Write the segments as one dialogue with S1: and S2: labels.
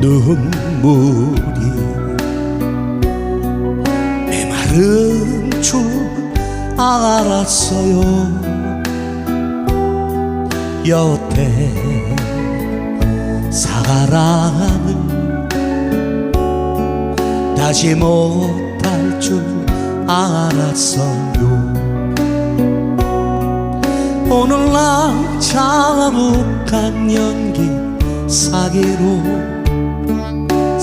S1: 눈물이 메마른 줄 알았어요. 여태 사랑을 다시 못할 줄 알았어요. 오늘날 자욱한 연기 사기로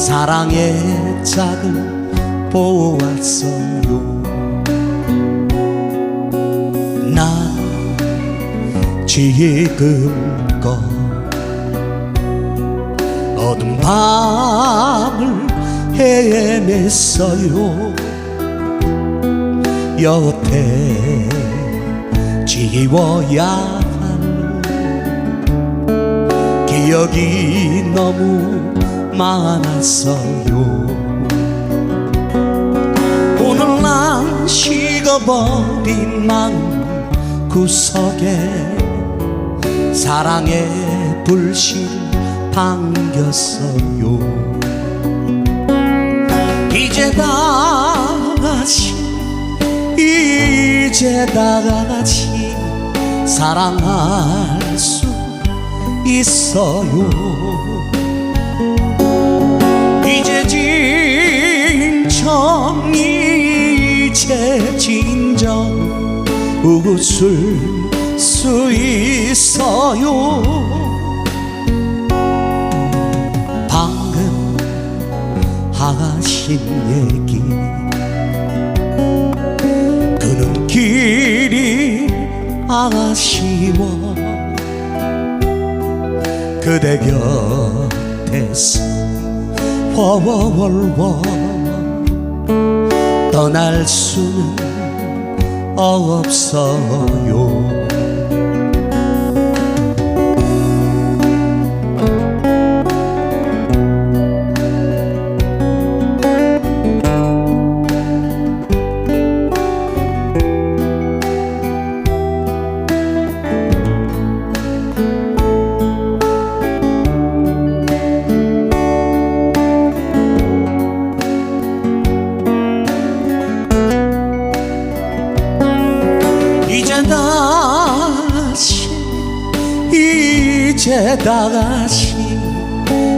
S1: 사랑의 짝을 보았어요. 난 지금껏 어둠 밤을 헤맸어요. 여태 지워야 할 기억이 너무 많았어요. 오늘 난 식어버린 마음 구석에 사랑의 불씨를 반겼어요. 이제 다 같이 이제 다 같이 사랑할 수 있어요 이제 진정 웃을 수 있어요. 방금 하신 얘기 그 눈길이 아쉬워. 그대 곁에서 워워월워 떠날 수는 없어요 이제 다시 이제 다시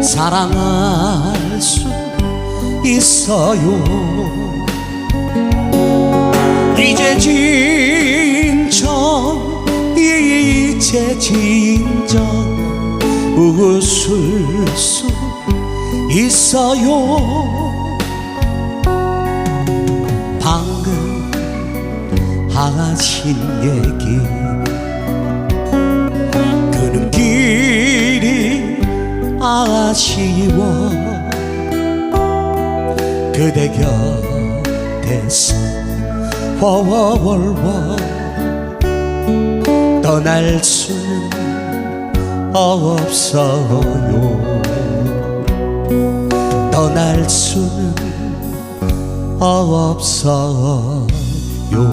S1: 사랑할 수 있어요. 이제 진정 이제 진정 웃을 수 있어요 하신 얘기. 그 눈길이 아쉬워 그대 곁에서 워워월워 떠날 수는 없어요. 떠날 수는 없어 요